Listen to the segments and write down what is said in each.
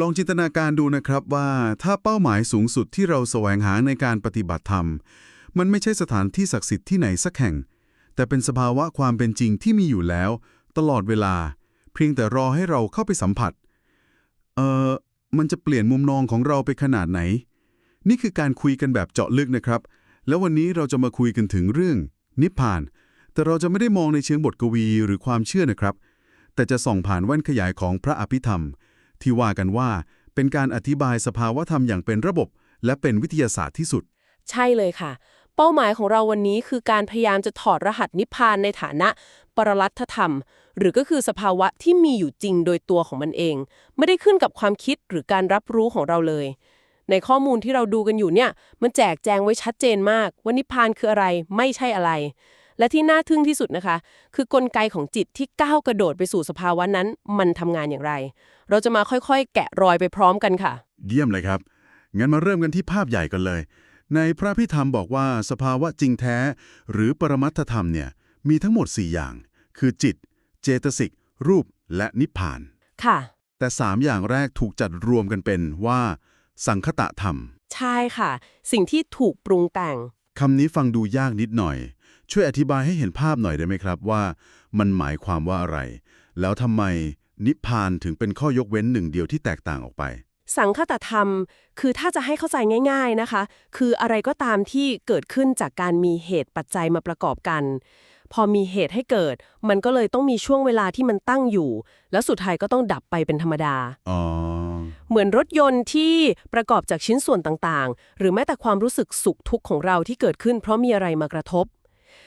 ลองจินตนาการดูนะครับว่าถ้าเป้าหมายสูงสุดที่เราแสวงหาในการปฏิบัติธรรม มันไม่ใช่สถานที่ศักดิ์สิทธิ์ที่ไหนสักแห่ง แต่เป็นสภาวะความเป็นจริงที่มีอยู่แล้ว ตลอดเวลา เพียงแต่รอให้เราเข้าไปสัมผัส เอ่อ มันจะเปลี่ยนมุมมองของเราไปขนาดไหน นี่คือการคุยกันแบบเจาะลึกนะครับ แล้ววันนี้เราจะมาคุยกันถึงเรื่อง นิพพาน แต่เราจะไม่ได้มองในเชิงบทกวีหรือความเชื่อนะครับ แต่จะส่องผ่านแว่นขยายของพระอภิธรรม ที่ว่ากันว่าเป็นการอธิบายสภาวธรรมอย่างเป็นระบบ และเป็นวิทยาศาสตร์ที่สุด ใช่เลยค่ะ เป้าหมายของเราวันนี้คือการพยายามจะถอดรหัสนิพพานในฐานะ ปรลัตถธรรม หรือก็คือสภาวะที่มีอยู่จริงโดยตัวของมันเอง ไม่ได้ขึ้นกับความคิดหรือการรับรู้ของเราเลย ในข้อมูลที่เราดูกันอยู่เนี่ย มันแจกแจงไว้ชัดเจนมากว่านิพพานคืออะไรไม่ใช่อะไร และที่น่าทึ่งที่สุดนะคะ คือกลไกของจิตที่ก้าวกระโดดไปสู่สภาวะนั้น มันทำงานอย่างไร เราจะมาค่อยๆ แกะรอยไปพร้อมกันค่ะ เยี่ยมเลยครับ งั้นมาเริ่มกันที่ภาพใหญ่กันเลย ในพระพิธรรมบอกว่าสภาวะจริงแท้ หรือปรมัตถธรรมเนี่ยมีทั้งหมด 4 อย่าง คือจิต เจตสิก รูป และนิพพาน ค่ะ แต่ 3 อย่างแรกถูกจัดรวมกันเป็นว่า สังคตะธรรม ใช่ค่ะ สิ่งที่ถูกปรุงแต่งคำนี้ฟังดูยากนิดหน่อย ช่วยอธิบายให้เห็นภาพหน่อยได้ไหมครับว่า มันหมายความว่าอะไร แล้วทำไมนิพพานถึงเป็นข้อยกเว้นหนึ่งเดียวที่แตกต่างออกไป สังคตธรรม คือถ้าจะให้เข้าใจง่าย ๆนะคะ คืออะไรก็ตามที่เกิดขึ้นจากการมีเหตุปัจจัยมาประกอบกัน พอมีเหตุให้เกิด มันก็เลยต้องมีช่วงเวลาที่มันตั้งอยู่ แล้วสุดท้ายก็ต้องดับไปเป็นธรรมดา อ๋อ เหมือนรถยนต์ที่ประกอบจากชิ้นส่วนต่างๆ หรือแม้แต่ความรู้สึกสุขทุกข์ของเราที่เกิดขึ้น เพราะมีอะไรมากระทบ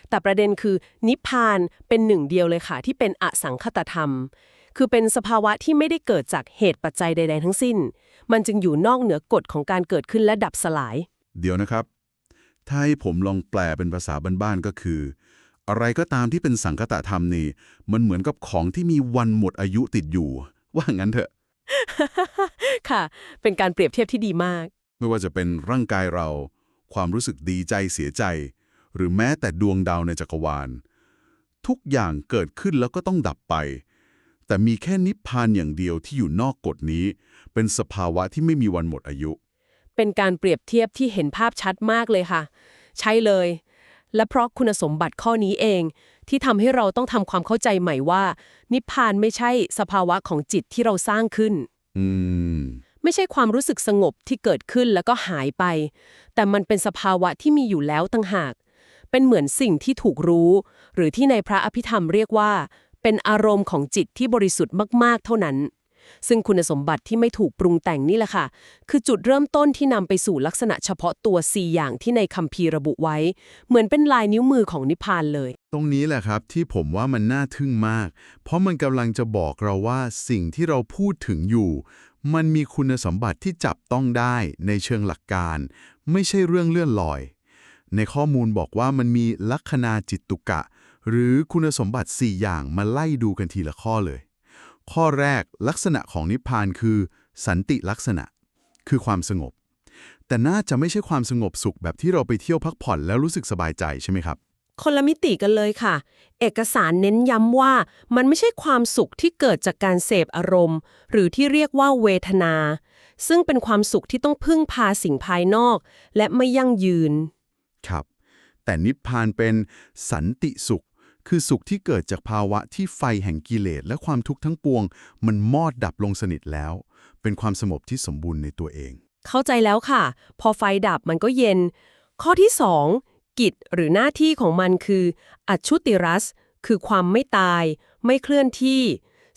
แต่ประเด็นคือนิพพานเป็นหนึ่งเดียวเลยค่ะ ที่เป็นอสังคตธรรม คือเป็นสภาวะที่ไม่ได้เกิดจากเหตุปัจจัยใด ๆ ทั้งสิ้น มันจึงอยู่นอกเหนือกฎของการเกิดขึ้นและดับสลาย เดี๋ยวนะครับ ถ้าให้ผมลองแปลเป็นภาษาบ้านๆก็คือ อะไรก็ตามที่เป็นสังคตะธรรมนี่ มันเหมือนกับของที่มีวันหมดอายุติดอยู่ ว่างั้นเถอะ ค่ะ เป็นการเปรียบเทียบที่ดีมาก ไม่ว่าจะเป็นร่างกายเรา ความรู้สึกดีใจเสียใจ หรือแม้แต่ดวงดาวในจักรวาล ทุกอย่างเกิดขึ้นแล้วก็ต้องดับไป แต่มีแค่นิพพานอย่างเดียวที่อยู่นอกกฎนี้ เป็นสภาวะที่ไม่มีวันหมดอายุ เป็นการเปรียบเทียบที่เห็นภาพชัดมากเลยค่ะ ใช่เลย และเพราะคุณสมบัติข้อนี้เอง ที่ทำให้เราต้องทำความเข้าใจใหม่ว่า นิพพานไม่ใช่สภาวะของจิตที่เราสร้างขึ้น อืมไม่ใช่ความรู้สึกสงบที่เกิดขึ้นแล้วก็หายไป แต่มันเป็นสภาวะที่มีอยู่แล้วตั้งหาก เป็นเหมือนสิ่งที่ถูกรู้ หรือที่ในพระอภิธรรมเรียกว่า เป็นอารมณ์ของจิตที่บริสุทธิ์มาก ๆ เท่านั้น ซึ่งคุณสมบัติที่ไม่ถูกปรุงแต่งนี่แหละค่ะ คือจุดเริ่มต้นที่นำไปสู่ลักษณะเฉพาะตัว 4 อย่างที่ในคัมภีร์ระบุไว้ เหมือนเป็นลายนิ้วมือของนิพพานเลย ตรงนี้แหละครับที่ผมว่ามันน่าทึ่งมาก เพราะมันกำลังจะบอกเราว่าสิ่งที่เราพูดถึงอยู่ มันมีคุณสมบัติที่จับต้องได้ในเชิงหลักการ ไม่ใช่เรื่องเลื่อนลอย ในข้อมูลบอกว่ามันมีลัคนาจิตตุกะ หรือคุณสมบัติ 4 อย่างมาไล่ดูกันทีละข้อเลย ข้อแรกลักษณะของนิพพานคือ สันติลักษณะ คือความสงบ แต่น่าจะไม่ใช่ความสงบสุขแบบที่เราไปเที่ยวพักผ่อนแล้วรู้สึกสบายใจใช่ไหมครับคนละมิติกันเลยค่ะ เอกสารเน้นย้ำว่ามันไม่ใช่ความสุขที่เกิดจากการเสพอารมณ์ หรือที่เรียกว่าเวทนา ซึ่งเป็นความสุขที่ต้องพึ่งพาสิ่งภายนอก และไม่ยั่งยืน ครับ แต่นิพพานเป็นสันติสุข คือสุขที่เกิดจากภาวะที่ไฟแห่งกิเลสและความทุกข์ทั้งปวง มันมอดดับลงสนิทแล้ว เป็นความสงบที่สมบูรณ์ในตัวเอง เข้าใจแล้วค่ะ พอไฟดับมันก็เย็น ข้อที่ 2 กิจหรือหน้าที่ของมันคือ อัจชุติรัส คือความไม่ตาย ไม่เคลื่อนที่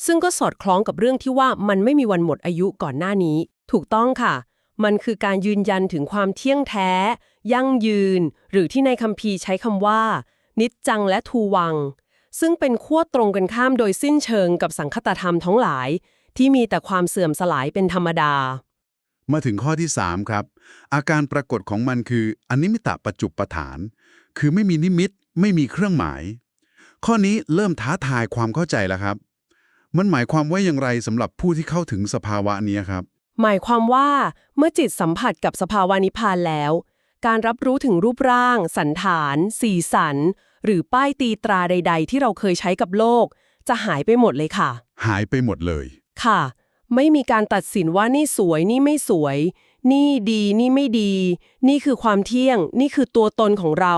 ซึ่งก็สอดคล้องกับเรื่องที่ว่ามันไม่มีวันหมดอายุก่อนหน้านี้ ถูกต้องค่ะ มันคือการยืนยันถึงความเที่ยงแท้ ยั่งยืน หรือที่ในคัมภีร์ใช้คำว่า นิจจังและทูวัง ซึ่งเป็นขั้วตรงกันข้ามโดยสิ้นเชิงกับสังคตธรรมทั้งหลาย ที่มีแต่ความเสื่อมสลายเป็นธรรมดา มาถึงข้อที่ 3 ครับ อาการปรากฏของมันคืออนิมิตะปัจจุปฐาน คือไม่มีนิมิต ไม่มีเครื่องหมาย ข้อนี้เริ่มท้าทายความเข้าใจแล้วครับ มันหมายความว่าอย่างไรสำหรับผู้ที่เข้าถึงสภาวะนี้ครับหมายความว่าเมื่อจิตสัมผัสกับสภาวานิพพานแล้ว การรับรู้ถึงรูปร่าง สันฐาน สีสัน หรือป้ายตีตราใด ๆ ที่เราเคยใช้กับโลก จะหายไปหมดเลยค่ะ หายไปหมดเลย ค่ะ ไม่มีการตัดสินว่านี่สวยนี่ไม่สวย นี่ดีนี่ไม่ดี นี่คือความเที่ยง นี่คือตัวตนของเรา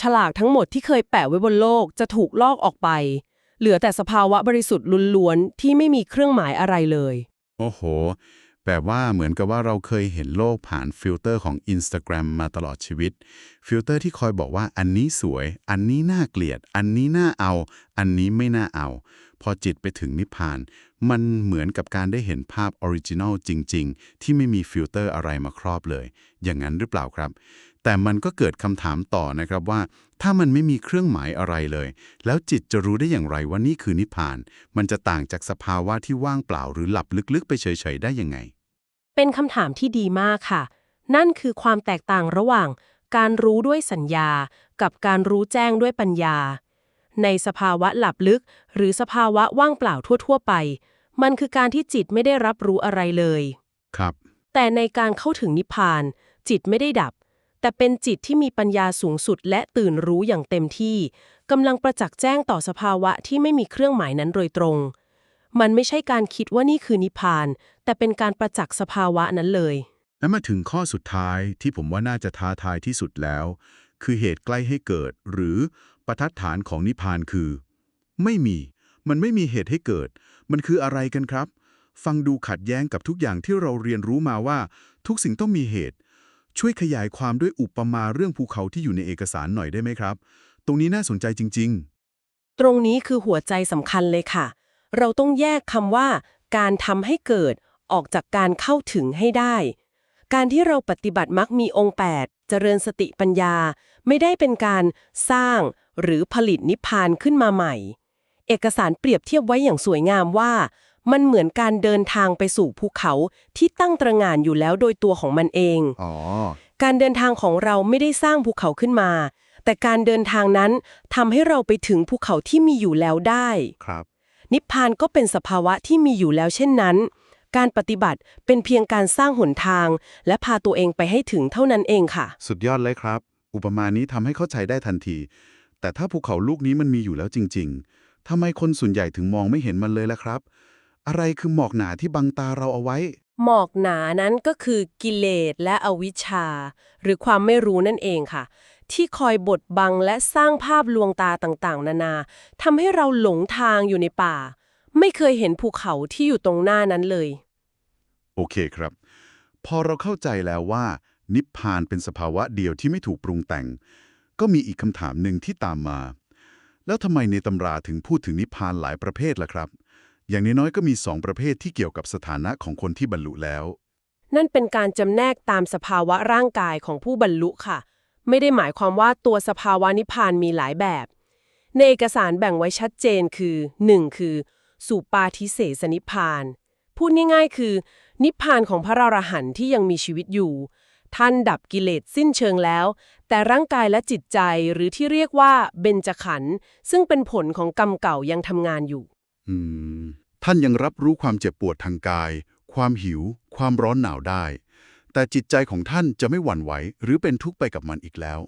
ฉลากทั้งหมดที่เคยแปะไว้บนโลกจะถูกลอกออกไป เหลือแต่สภาวะบริสุทธิ์ล้วนๆที่ไม่มีเครื่องหมายอะไรเลย โอ้โห แปลว่าเหมือนกับว่าเราเคยเห็นโลกผ่านฟิลเตอร์ของ Instagram มาตลอดชีวิต ฟิลเตอร์ที่คอยบอกว่าอันนี้สวย อันนี้น่าเกลียด อันนี้น่าเอา อันนี้ไม่น่าเอา พอจิตไปถึงนิพพาน มันเหมือนกับการได้เห็นภาพออริจินอลจริง ๆ ที่ไม่มีฟิลเตอร์อะไรมาครอบเลย อย่างนั้นหรือเปล่าครับ แต่มันก็เกิดคำถามต่อนะครับว่า ถ้ามันไม่มีเครื่องหมายอะไรเลย แล้วจิตจะรู้ได้อย่างไรว่านี่คือนิพพาน มันจะต่างจากสภาวะที่ว่างเปล่าหรือหลับลึกๆ ไปเฉยๆได้ยังไง เป็นคำถามที่ดีมากค่ะ นั่นคือความแตกต่างระหว่าง การรู้ด้วยสัญญา กับการรู้แจ้งด้วยปัญญา ในสภาวะหลับลึก หรือสภาวะว่างเปล่าทั่ว ๆ ไป มันคือการที่จิตไม่ได้รับรู้อะไรเลย ครับ แต่ในการเข้าถึงนิพพาน จิตไม่ได้ดับ แต่เป็นจิตที่มีปัญญาสูงสุดและตื่นรู้อย่างเต็มที่กำลังประจักษ์แจ้งต่อสภาวะที่ไม่มีเครื่องหมายนั้นโดยตรง มันไม่ใช่การคิดว่านี่คือนิพพาน แต่เป็นการประจักษ์สภาวะนั้นเลย และมาถึงข้อสุดท้ายที่ผมว่าน่าจะท้าทายที่สุดแล้ว คือเหตุใกล้ให้เกิด หรือประทัดฐานของนิพพานคือ ไม่มี มันไม่มีเหตุให้เกิด มันคืออะไรกันครับ ฟังดูขัดแย้งกับทุกอย่างที่เราเรียนรู้มาว่า ทุกสิ่งต้องมีเหตุ ช่วยขยายความด้วยอุปมาเรื่องภูเขาที่อยู่ในเอกสารหน่อยได้ไหมครับ ตรงนี้น่าสนใจจริง ๆ ตรงนี้คือหัวใจสำคัญเลยค่ะ เราต้องแยกคำว่า การทำให้เกิดออกจากการเข้าถึงให้ได้ การที่เราปฏิบัติมักมีองค์ 8 เจริญสติปัญญา ไม่ได้เป็นการสร้างหรือผลิตนิพพานขึ้นมาใหม่ เอกสารเปรียบเทียบไว้อย่างสวยงามว่า มันเหมือนการเดินทางไปสู่ภูเขาที่ตั้งตระหง่านอยู่แล้วโดยตัวของมันเองๆอ๋อการเดินทางของเราไม่ได้สร้างภูเขาขึ้นมา แต่การเดินทางนั้นทำให้เราไปถึงภูเขาที่มีอยู่แล้วได้ครับ นิพพานก็เป็นสภาวะที่มีอยู่แล้วเช่นนั้น การปฏิบัติเป็นเพียงการสร้างหนทาง และพาตัวเองไปให้ถึงเท่านั้นเองค่ะ สุดยอดเลยครับ อุปมานี้ทำให้เข้าใจได้ทันที แต่ถ้าภูเขาลูกนี้มันมีอยู่แล้วจริง ๆทำไมคนส่วนใหญ่ถึงมองไม่เห็นมันเลยล่ะครับ อะไรคือหมอกหนาที่บังตาเราเอาไว้ หมอกหนานั้นก็คือกิเลสและอวิชชา หรือความไม่รู้นั่นเองค่ะ ที่คอยบดบังและสร้างภาพลวงตาต่างๆ นานาทำให้เราหลงทางอยู่ในป่า ไม่เคยเห็นภูเขาที่อยู่ตรงหน้านั้นเลย โอเคครับ พอเราเข้าใจแล้วว่า นิพพานเป็นสภาวะเดียวที่ไม่ถูกปรุงแต่ง ก็มีอีกคำถามหนึ่งที่ตามมา แล้วทำไมในตำราถึงพูดถึงนิพพานหลายประเภทล่ะครับ อย่างน้อยๆก็มีสองประเภทที่เกี่ยวกับสถานะของคนที่บรรลุแล้ว นั่นเป็นการจำแนกตามสภาวะร่างกายของผู้บรรลุค่ะ ไม่ได้หมายความว่าตัวสภาวะนิพพานมีหลายแบบ ในเอกสารแบ่งไว้ชัดเจนคือ 1. คือ สุปาทิเสสนิพพาน พูดง่ายๆ คือ นิพพานของพระอรหันต์ที่ยังมีชีวิตอยู่ ท่านดับกิเลสสิ้นเชิงแล้ว แต่ร่างกายและจิตใจหรือที่เรียกว่าเบญจขันธ์ซึ่งเป็นผลของกรรมเก่ายังทำงานอยู่ อืม ท่านยังรับรู้ความเจ็บปวดทางกาย ความหิว ความร้อนหนาวได้ แต่จิตใจของท่านจะไม่หวั่นไหว หรือเป็นทุกข์ไปกับมันอีกแล้ว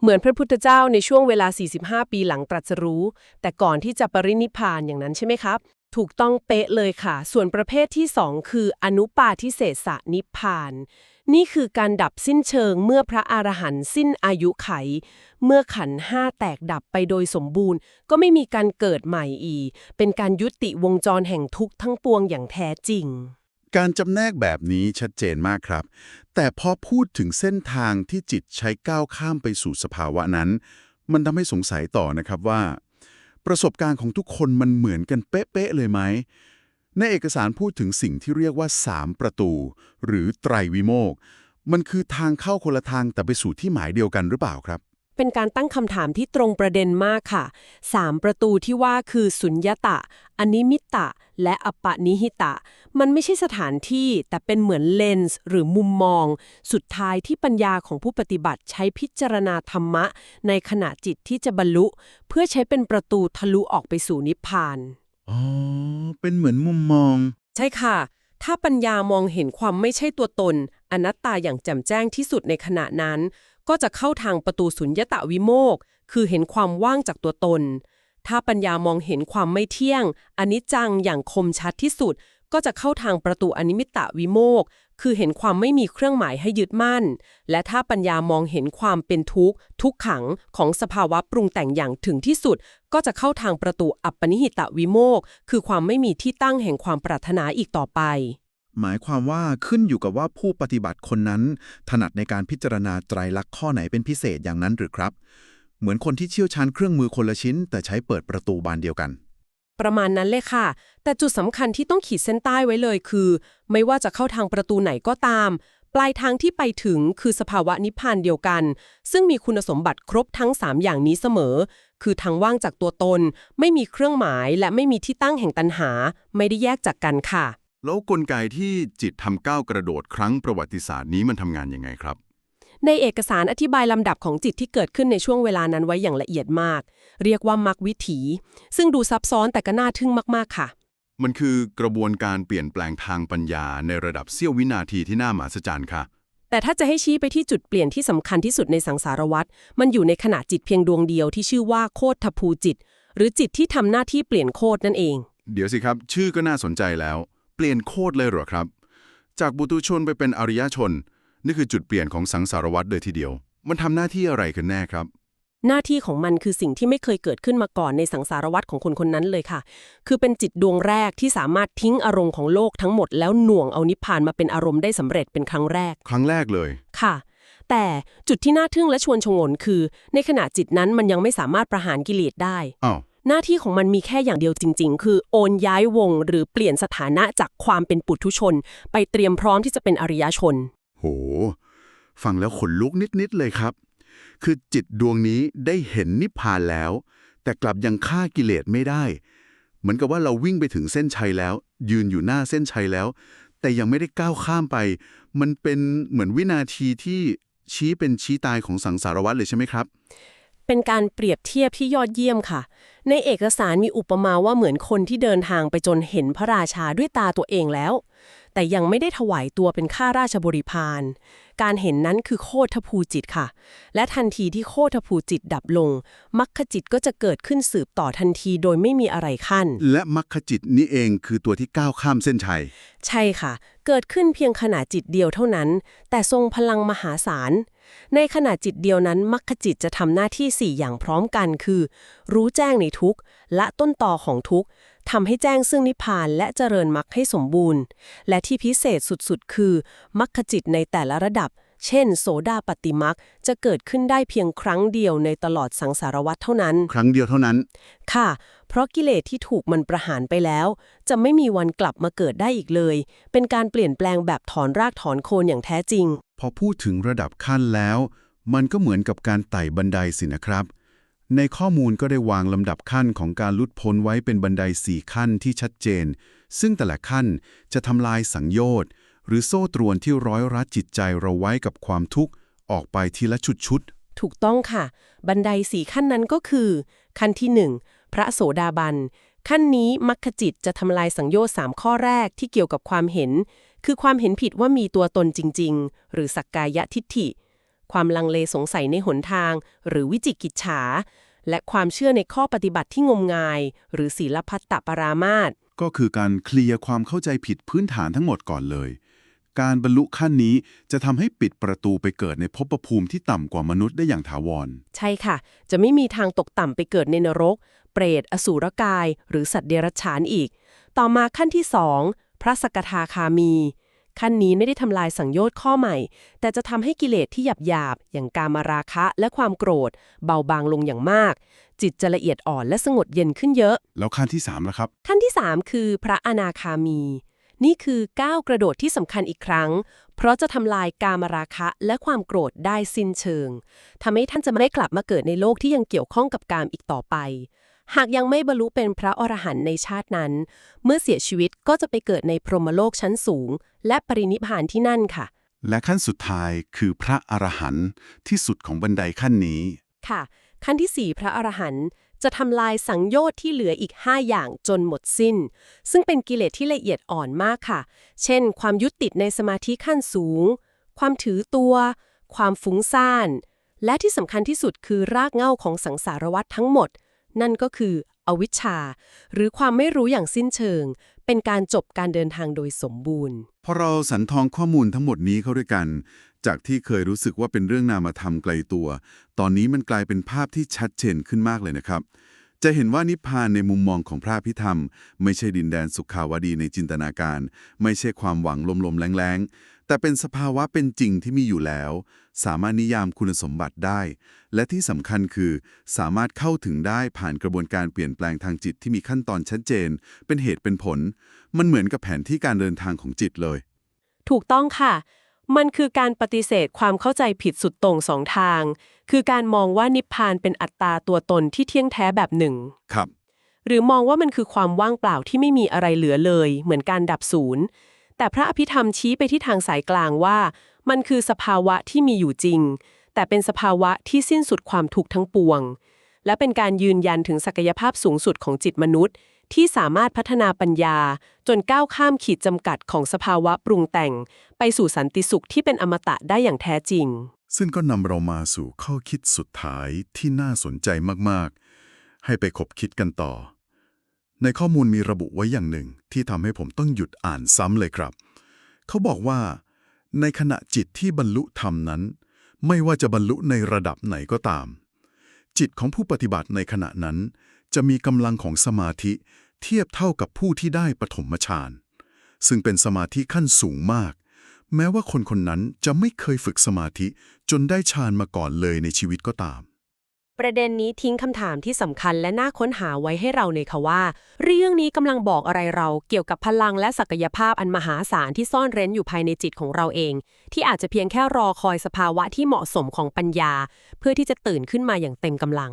เหมือนพระพุทธเจ้าในช่วงเวลา 45 ปีหลังตรัสรู้ แต่ก่อนที่จะปรินิพพานอย่างนั้นใช่ไหมครับ ถูกต้องเป๊ะเลยค่ะ ส่วนประเภทที่ 2 คืออนุปาทิเศสนิพพาน นี่คือการดับสิ้นเชิงเมื่อพระอรหันต์สิ้นอายุไข เมื่อขันห้าแตกดับไปโดยสมบูรณ์ ก็ไม่มีการเกิดใหม่อีก เป็นการยุติวงจรแห่งทุกข์ทั้งปวงอย่างแท้จริง การจำแนกแบบนี้ชัดเจนมากครับ แต่พอพูดถึงเส้นทางที่จิตใช้ก้าวข้ามไปสู่สภาวะนั้น มันทำให้สงสัยต่อนะครับว่า ประสบการณ์ของทุกคนมันเหมือนกันเป๊ะๆเลยไหม ในเอกสารพูดถึงสิ่งที่เรียกว่า 3 ประตู หรือไตรวิโมก มันคือทางเข้าคนละทางแต่ไปสู่ที่หมายเดียวกันหรือเปล่าครับ เป็นการตั้งคำถามที่ตรงประเด็นมากค่ะสามประตูที่ว่าคือสุญญตะ อนิมิตตะและอปปนิหิตะ มันไม่ใช่สถานที่แต่เป็นเหมือนเลนส์หรือมุมมอง สุดท้ายที่ปัญญาของผู้ปฏิบัติใช้พิจารณาธรรมะ ในขณะจิตที่จะบรรลุ เพื่อใช้เป็นประตูทะลุออกไปสู่นิพพาน อ๋อ เป็นเหมือนมุมมอง ใช่ค่ะ ถ้าปัญญามองเห็นความไม่ใช่ตัวตน อนัตตาอย่างแจ่มแจ้งที่สุดในขณะนั้น ก็จะเข้าทางประตูสุญญตาวิโมก คือเห็นความว่างจากตัวตน ถ้าปัญญามองเห็นความไม่เที่ยงอนิจจังอย่างคมชัดที่สุด ก็จะเข้าทางประตูอนิมิตตวิโมก คือเห็นความไม่มีเครื่องหมายให้ยึดมั่น และถ้าปัญญามองเห็นความเป็นทุกข์ทุกขังของสภาวะปรุงแต่งอย่างถึงที่สุด ก็จะเข้าทางประตูอัปปนิหิตวิโมกคือความไม่มีที่ตั้งแห่งความปรารถนาอีกต่อไป หมายความว่าขึ้นอยู่กับว่าผู้ปฏิบัติคนนั้น ถนัดในการพิจารณาไตรลักษณ์ข้อไหนเป็นพิเศษอย่างนั้นหรือครับ เหมือนคนที่เชี่ยวชาญเครื่องมือคนละชิ้น แต่ใช้เปิดประตูบานเดียวกัน ประมาณนั้นเลยค่ะ แต่จุดสำคัญที่ต้องขีดเส้นใต้ไว้เลยคือ ไม่ว่าจะเข้าทางประตูไหนก็ตาม ปลายทางที่ไปถึงคือสภาวะนิพพานเดียวกัน ซึ่งมีคุณสมบัติครบทั้ง 3 อย่างนี้เสมอ คือทางว่างจากตัวตน ไม่มีเครื่องหมายและไม่มีที่ตั้งแห่งตัณหา ไม่ได้แยกจากกันค่ะ แล้วกลไกที่จิตทำก้าวกระโดดครั้งประวัติศาสตร์นี้มันทำงานยังไงครับ ในเอกสารอธิบายลำดับของจิตที่เกิดขึ้นในช่วงเวลานั้นไว้อย่างละเอียดมาก เรียกว่ามรรควิถี ซึ่งดูซับซ้อนแต่ก็น่าทึ่งมากๆค่ะ มันคือกระบวนการเปลี่ยนแปลงทางปัญญาในระดับเสี้ยววินาทีที่น่ามหัศจรรย์ค่ะ แต่ถ้าจะให้ชี้ไปที่จุดเปลี่ยนที่สำคัญที่สุดในสังสารวัฏมันอยู่ในขณะจิตเพียงดวงเดียวที่ชื่อว่าโคตรภูจิต หรือจิตที่ทำหน้าที่เปลี่ยนโคตรนั่นเอง เดี๋ยวสิครับ ชื่อก็น่าสนใจแล้ว เปลี่ยนโคตรเลยเหรอครับ จากบุตุชนไปเป็นอริยชน นี่คือจุดเปลี่ยนของสังสารวัฏเลยทีเดียว มันทำหน้าที่อะไรกันแน่ครับ หน้าที่ของมันคือสิ่งที่ไม่เคยเกิดขึ้นมาก่อนในสังสารวัฏของคนคนนั้นเลยค่ะ คือเป็นจิตดวงแรกที่สามารถทิ้งอารมณ์ของโลกทั้งหมดแล้วหน่วงเอานิพพานมาเป็นอารมณ์ได้สำเร็จเป็นครั้งแรก ครั้งแรกเลย ค่ะ แต่จุดที่น่าทึ่งและชวนชงนคือ ในขณะจิตนั้นมันยังไม่สามารถประหารกิเลสได้อ้าวหน้าที่ของมันมีแค่อย่างเดียวจริง ๆ คือโอนย้ายวง หรือเปลี่ยนสถานะจากความเป็นปุถุชน ไปเตรียมพร้อมที่จะเป็นอริยชน โห ฟังแล้วขนลุกนิด ๆ เลยครับ คือจิตดวงนี้ได้เห็นนิพพานแล้ว แต่กลับยังฆ่ากิเลสไม่ได้ เหมือนกับว่าเราวิ่งไปถึงเส้นชัยแล้ว ยืนอยู่หน้าเส้นชัยแล้ว แต่ยังไม่ได้ก้าวข้ามไป มันเป็นเหมือนวินาทีที่ชี้เป็นชี้ตายของสังสารวัฏเลยใช่ไหมครับ เป็นการเปรียบเทียบที่ยอดเยี่ยมค่ะ ในเอกสารมีอุปมาว่าเหมือนคนที่เดินทางไปจนเห็นพระราชาด้วยตาตัวเองแล้ว แต่ยังไม่ได้ถวายตัวเป็นข้าราชบริพาร การเห็นนั้นคือโคตรภูจิตค่ะ และทันทีที่โคตรภูจิตดับลงมรรคจิตก็จะเกิดขึ้นสืบต่อทันทีโดยไม่มีอะไรขั้น และมรรคจิตนี่เองคือตัวที่ก้าวข้ามเส้นชัย ใช่ค่ะ เกิดขึ้นเพียงขณะจิตเดียวเท่านั้น แต่ทรงพลังมหาศาล ในขณะจิตเดียวนั้นมรรคจิตจะทำหน้าที่ 4 อย่างพร้อมกันคือ รู้แจ้งในทุกข์ละต้นตอของทุกข์ ทำให้แจ้งซึ่งนิพพานและเจริญมรรคให้สมบูรณ์ และที่พิเศษสุดๆ คือมรรคจิตในแต่ละระดับ เช่น โสดาปฏิมรรคจะเกิดขึ้นได้เพียงครั้งเดียวในตลอดสังสารวัฏเท่านั้น ครั้งเดียวเท่านั้น ค่ะ เพราะกิเลสที่ถูกมันประหารไปแล้ว จะไม่มีวันกลับมาเกิดได้อีกเลย เป็นการเปลี่ยนแปลงแบบถอนรากถอนโคนอย่างแท้จริง พอพูดถึงระดับขั้นแล้ว มันก็เหมือนกับการไต่บันไดสินะครับ ในข้อมูลก็ได้วางลำดับขั้นของการลุดพ้นไว้เป็นบันไดสี่ขั้นที่ชัดเจน ซึ่งแต่ละขั้นจะทำลายสังโยชน์ หรือโซ่ตรวนที่ร้อยรัดจิตใจเราไว้กับความทุกข์ ออกไปทีละชุดถูกต้องค่ะ บันไดสีขั้นนั้นก็คือ ขั้นที่หนึ่งพระโสดาบัน ขั้นนี้มรรคจิตจะทำลายสังโยชน์สามข้อแรกที่เกี่ยวกับความเห็น คือความเห็นผิดว่ามีตัวตนจริง ๆ หรือสักกายทิฏฐิ ความลังเลสงสัยในหนทาง หรือวิจิกิจฉา และความเชื่อในข้อปฏิบัติที่งมงาย หรือศีลพัตตปรามาสๆก็คือการเคลียร์ความเข้าใจผิดพื้นฐานทั้งหมดก่อนเลย การบรรลุขั้นนี้จะทำให้ปิดประตูไปเกิดในภพภูมิที่ต่ำกว่ามนุษย์ได้อย่างถาวร ใช่ค่ะ จะไม่มีทางตกต่ำไปเกิดในนรก เปรต อสูรกาย หรือสัตว์เดรัจฉานอีก ต่อมาขั้นที่สองพระสกทาคามี ขั้นนี้ไม่ได้ทำลายสังโยชน์ข้อใหม่ แต่จะทำให้กิเลสที่หยาบหยาบๆอย่างกามราคะและความโกรธ เบาบางลงอย่างมาก จิตจะละเอียดอ่อนและสงบเย็นขึ้นเยอะ แล้วขั้นที่3ล่ะครับ ขั้นที่ 3 คือพระอนาคามี นี่คือก้าวกระโดดที่สำคัญอีกครั้ง เพราะจะทำลายกามราคะและความโกรธได้สิ้นเชิงทำให้ท่านจะไม่ได้กลับมาเกิดในโลกที่ยังเกี่ยวข้องกับกามอีกต่อไป หากยังไม่บรรลุเป็นพระอรหันต์ในชาตินั้น เมื่อเสียชีวิตก็จะไปเกิดในพรหมโลกชั้นสูง และปรินิพพานที่นั่นค่ะ และขั้นสุดท้ายคือพระอรหันต์ที่สุดของบันไดขั้นนี้ ค่ะ ขั้นที่ 4 พระอรหันต์จะทำลายสังโยชน์ที่เหลืออีก 5 อย่างจนหมดสิ้น ซึ่งเป็นกิเลสที่ละเอียดอ่อนมากค่ะ เช่น ความยึดติดในสมาธิขั้นสูง ความถือตัว ความฟุ้งซ่าน และที่สำคัญที่สุดคือรากเหง้าของสังสารวัฏทั้งหมด นั่นก็คืออวิชชา หรือความไม่รู้อย่างสิ้นเชิง เป็นการจบการเดินทางโดยสมบูรณ์ พอเราสันทองข้อมูลทั้งหมดนี้เข้าด้วยกัน จากที่เคยรู้สึกว่าเป็นเรื่องนามธรรมไกลตัว ตอนนี้มันกลายเป็นภาพที่ชัดเจนขึ้นมากเลยนะครับ จะเห็นว่านิพพานในมุมมองของพระพิธรรม ไม่ใช่ดินแดนสุขาวดีในจินตนาการ ไม่ใช่ความหวังลมๆแรงๆ แต่เป็นสภาวะเป็นจริงที่มีอยู่แล้ว สามารถนิยามคุณสมบัติได้ และที่สำคัญคือ สามารถเข้าถึงได้ผ่านกระบวนการเปลี่ยนแปลงทางจิตที่มีขั้นตอนชัดเจน เป็นเหตุเป็นผล มันเหมือนกับแผนที่การเดินทางของจิตเลย ถูกต้องค่ะ มันคือการปฏิเสธความเข้าใจผิดสุดโต่งสองทาง คือการมองว่านิพพานเป็นอัตตาตัวตนที่เที่ยงแท้แบบหนึ่ง ครับ หรือมองว่ามันคือความว่างเปล่าที่ไม่มีอะไรเหลือเลย เหมือนการดับศูนย์ แต่พระอภิธรรมชี้ไปที่ทางสายกลางว่า มันคือสภาวะที่มีอยู่จริง แต่เป็นสภาวะที่สิ้นสุดความทุกข์ทั้งปวง และเป็นการยืนยันถึงศักยภาพสูงสุดของจิตมนุษย์ ที่สามารถพัฒนาปัญญา จนก้าวข้ามขีดจำกัดของสภาวะปรุงแต่ง ไปสู่สันติสุขที่เป็นอมตะได้อย่างแท้จริง ซึ่งก็นำเรามาสู่ข้อคิดสุดท้ายที่น่าสนใจมากๆ ให้ไปคบคิดกันต่อ ในข้อมูลมีระบุไว้อย่างหนึ่งที่ทำให้ผมต้องหยุดอ่านซ้ำเลยครับ เขาบอกว่า ในขณะจิตที่บรรลุธรรมนั้น ไม่ว่าจะบรรลุในระดับไหนก็ตาม จิตของผู้ปฏิบัติในขณะนั้น จะมีกำลังของสมาธิเทียบเท่ากับผู้ที่ได้ปฐมฌานซึ่งเป็นสมาธิขั้นสูงมาก แม้ว่าคนคนนั้นจะไม่เคยฝึกสมาธิจนได้ฌานมาก่อนเลยในชีวิตก็ตาม ประเด็นนี้ทิ้งคำถามที่สำคัญและน่าค้นหาไว้ให้เราในค่ะว่า เรื่องนี้กำลังบอกอะไรเราเกี่ยวกับพลังและศักยภาพอันมหาศาลที่ซ่อนเร้นอยู่ภายในจิตของเราเอง ที่อาจจะเพียงแค่รอคอยสภาวะที่เหมาะสมของปัญญา เพื่อที่จะตื่นขึ้นมาอย่างเต็มกำลัง